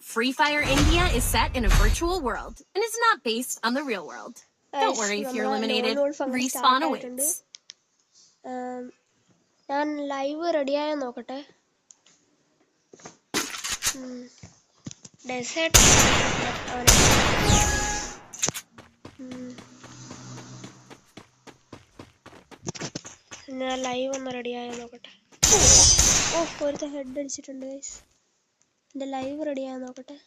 Free Fire India is set in a virtual world and is not based on the real world. Don't worry if you're eliminated. Respawn awaits. ആം, ഞാൻ live റെഡിയായ നോക്കട്ടെ desert ഞാൻ live ഒന്ന് റെഡിയായ നോക്കട്ടെ. ഓ ഒരുത്ത head അടിച്ചിട്ടുണ്ട് guys എന്റെ live റെഡിയായ നോക്കട്ടെ.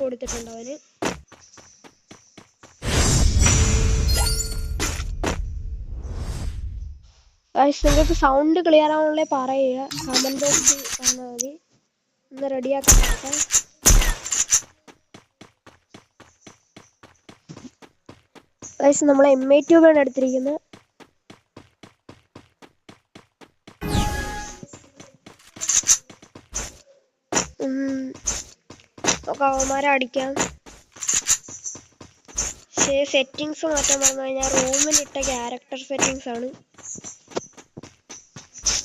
കൊടുത്തിട്ടുണ്ട് അവന് നിങ്ങൾക്ക് സൗണ്ട് ക്ലിയർ ആവാനുള്ള പറയുക. കമന്റ് ബോക്സിൽ പറഞ്ഞാൽ മതി. ഒന്ന് റെഡിയാക്കാൻ നോക്കാം. ഗൈസ് നമ്മൾ എം ഐ ട്യൂബാണ് എടുത്തിരിക്കുന്നത്. ഉം. നമുക്ക് അടിക്കാം പക്ഷേ സെറ്റിങ്സ് മാറ്റാൻ പറഞ്ഞു കഴിഞ്ഞാൽ റൂമിലിട്ട ക്യാരക്ടർ സെറ്റിങ്സ് ആണ്.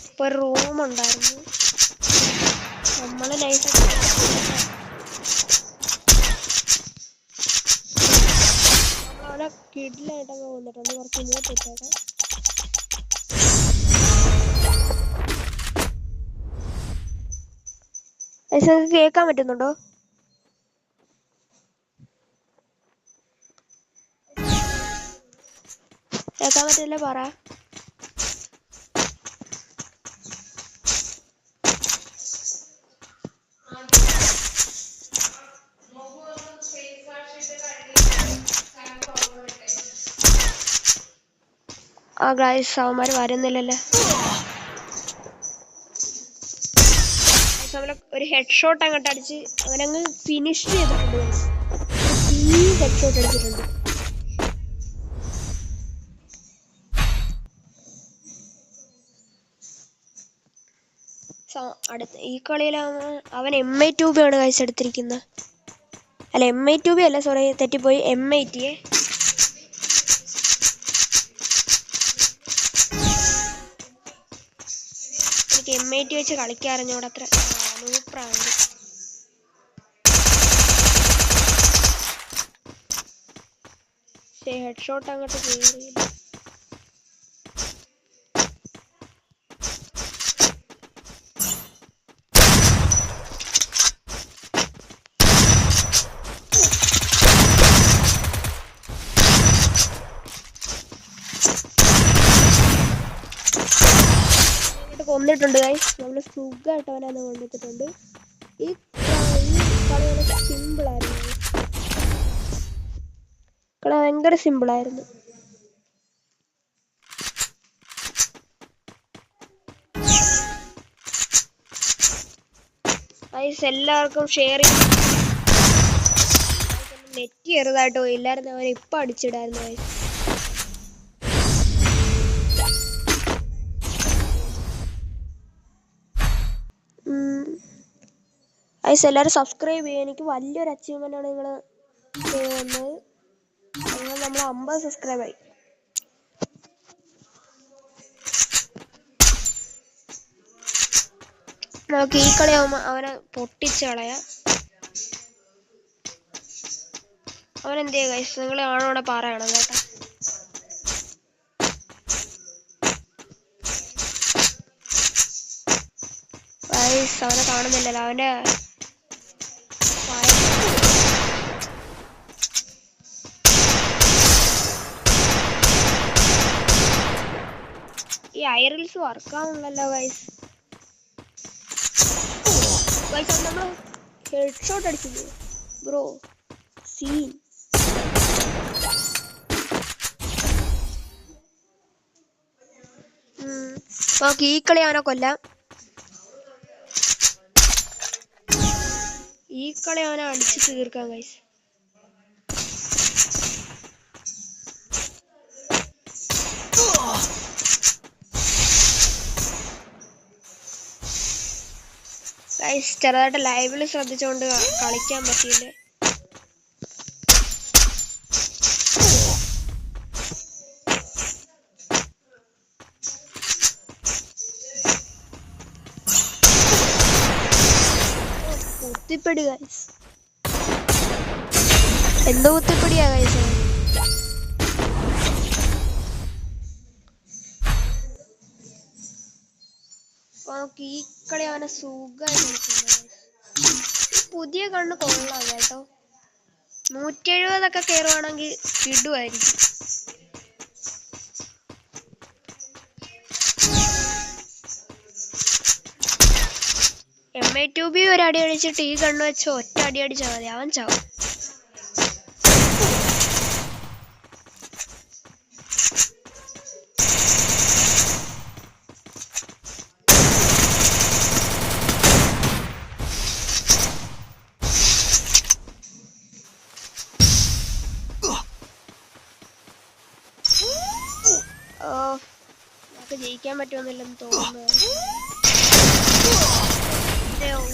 ഇപ്പൊ ഒരു റൂം ഉണ്ടായിരുന്നു. നമ്മൾ നൈസ് നമ്മളവിടെ കിഡിലായിട്ടൊക്കെ വന്നിട്ടുണ്ട്. കുറച്ച് ഇങ്ങോട്ട് ഇട്ടേക്കാം. കേൾക്കാൻ പറ്റുന്നുണ്ടോ? കേൾക്കാൻ പറ്റില്ല പറ. ആ ഗൈസ് അവന്മാർ വരുന്നില്ലല്ലേ? ഒരു ഹെഡ് ഷോട്ട് അങ്ങോട്ട് അടിച്ച് അവനങ്ങ് ഫിനിഷ് ചെയ്തിട്ടുണ്ട്. ഗൈസ് ഹെഡ് ഷോട്ട് അടിച്ചിട്ടുണ്ട്. അടുത്ത ഈ കളിയിൽ അവൻ എം ഐ ടു ബി ആണ് കഴിച്ച് എടുത്തിരിക്കുന്നത്. അല്ല എം ഐ ടു ബി അല്ല സോറി തെറ്റിപ്പോയി. എം ഐ ടി എനിക്ക് എം ഐ ടി വെച്ച് കളിക്കാറിഞ്ഞൂടെ അത്ര. സൂപ്പറാണ് പക്ഷേ ഹെഡ് ഷോട്ട് അങ്ങോട്ട് കയറിയില്ല അങ്ങോട്ട് നമ്മൾ സുഖമായിട്ട് അവനെ അന്ന് കൊണ്ടിട്ടുണ്ട് ഈ കളി സിമ്പിൾ ആയിരുന്നു. കളി ഭയങ്കര സിമ്പിൾ ആയിരുന്നു. ഗൈസ് എല്ലാവർക്കും ഷെയർ ചെയ്യും. നെറ്റ് ചെറുതായിട്ട് പോയി ഇല്ലായിരുന്നു അടിച്ചിടായിരുന്നു ഗൈസ് ഗൈസ് എല്ലാവരും സബ്സ്ക്രൈബ് ചെയ്യുക. എനിക്ക് വലിയൊരു അച്ചീവ്മെന്റ് ആണ് നിങ്ങൾ ചെയ്യുന്നത്. നമ്മൾ അമ്പത് സബ്സ്ക്രൈബ് ആയി. നമുക്ക് ഈ കളിയാവുമ്പോൾ അവനെ പൊട്ടിച്ച് കളയാം. അവനെന്ത് ചെയ്യുക ഗൈസ് നിങ്ങൾ ആണോടെ പാറയണം കേട്ടോ. ഗൈസ് അവനെ കാണുന്നില്ലല്ലോ. അവന്റെ ഈ ഐറിൽസ് വർക്കാവുന്നല്ലോ വൈസ് വൈസ് നമ്മൾ ഹെഡ് ഷോട്ട് അടിച്ചു ബ്രോ സീൻ ഓക്കേ ഈ കളി അവനെ കൊല്ലാം. ഈ കളി അവനെ അടിച്ച് തീർക്കാം ഗൈസ് ഗൈസ് ചെറുതായിട്ട് ലൈവിൽ ശ്രദ്ധിച്ചുകൊണ്ട് കളിക്കാൻ പറ്റിയില്ലേ? കുത്തിപ്പിടി ഗൈസ് എന്തോ കുത്തിപ്പടിയാ ഗൈസ് നമുക്ക് ഈ കളി അവനെ പുതിയ കണ്ണ് കൊള്ളാം കേട്ടോ. നൂറ്റി എഴുപതൊക്കെ കയറുവാണെങ്കിൽ ഇടുമായിരിക്കും എം ഐ ടു ബി ഒരു അടി അടിച്ചിട്ട് ഈ കണ്ണ് വെച്ച് ഒറ്റ അടി അടിച്ചാൽ മതി. അവൻ ചാവും. ഓ നമുക്ക് ജയിക്കാൻ പറ്റുമെന്നില്ലെന്ന് തോന്നുന്നു.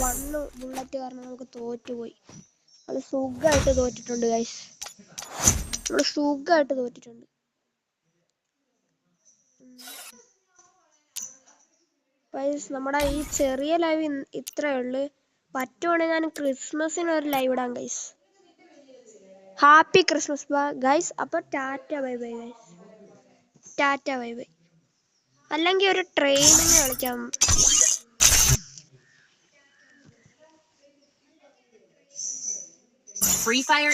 വന്നു ബുള്ളറ്റ് കാരണം നമുക്ക് തോറ്റുപോയി. അത് സുഖമായിട്ട് തോറ്റിട്ടുണ്ട് ഗൈസ് നമ്മൾ സുഖമായിട്ട് തോറ്റിട്ടുണ്ട്. നമ്മുടെ ഈ ചെറിയ ലൈവ് ഇത്രയേ ഉള്ളു. പറ്റുവാണെങ്കിൽ ഞാൻ ക്രിസ്മസിന് ഒരു ലൈവ് ഇടാം ഗൈസ് ഹാപ്പി ക്രിസ്മസ് ഗൈസ് അപ്പോൾ tata bye bye guys tata bye bye അല്ലെങ്കിൽ ഒരു ട്രെയിനിങ് വിളിക്കാം Free Fire.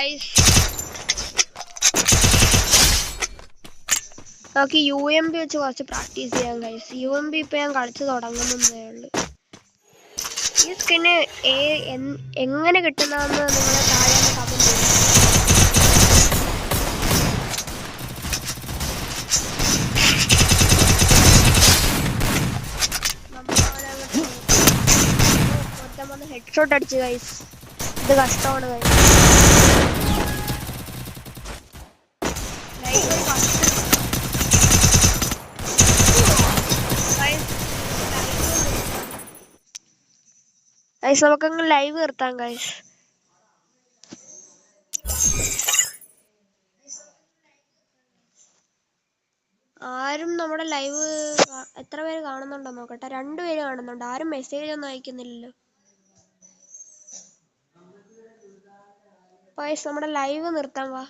ഗൈസ് നമുക്ക് യു എം ബി വെച്ച് കുറച്ച് പ്രാക്ടീസ് ചെയ്യാം ഗൈസ് യു എം ബി ഇപ്പം ഞാൻ കളിച്ചു തുടങ്ങുന്നേ ഉള്ളു. ഈ സ്കിന്ന് എങ്ങനെ കിട്ടുന്നതെന്ന് നിങ്ങൾ താഴെ കമന്റ് ചെയ്യാം. ഹെഡ് ഷോട്ട് അടിച്ചു ഗൈസ് ഇത് കഷ്ടമാണ് ഗൈസ് നമുക്കങ്ങ് ലൈവ് നിർത്താം ഗൈസ് ആരും നമ്മുടെ ലൈവ് എത്ര പേര് കാണുന്നുണ്ടോ നോക്കട്ടെ. രണ്ടുപേര് കാണുന്നുണ്ട്. ആരും മെസ്സേജ് ഒന്നും അയക്കുന്നില്ലല്ലോ. ഗൈസ് നമ്മുടെ ലൈവ് നിർത്താൻ വാ.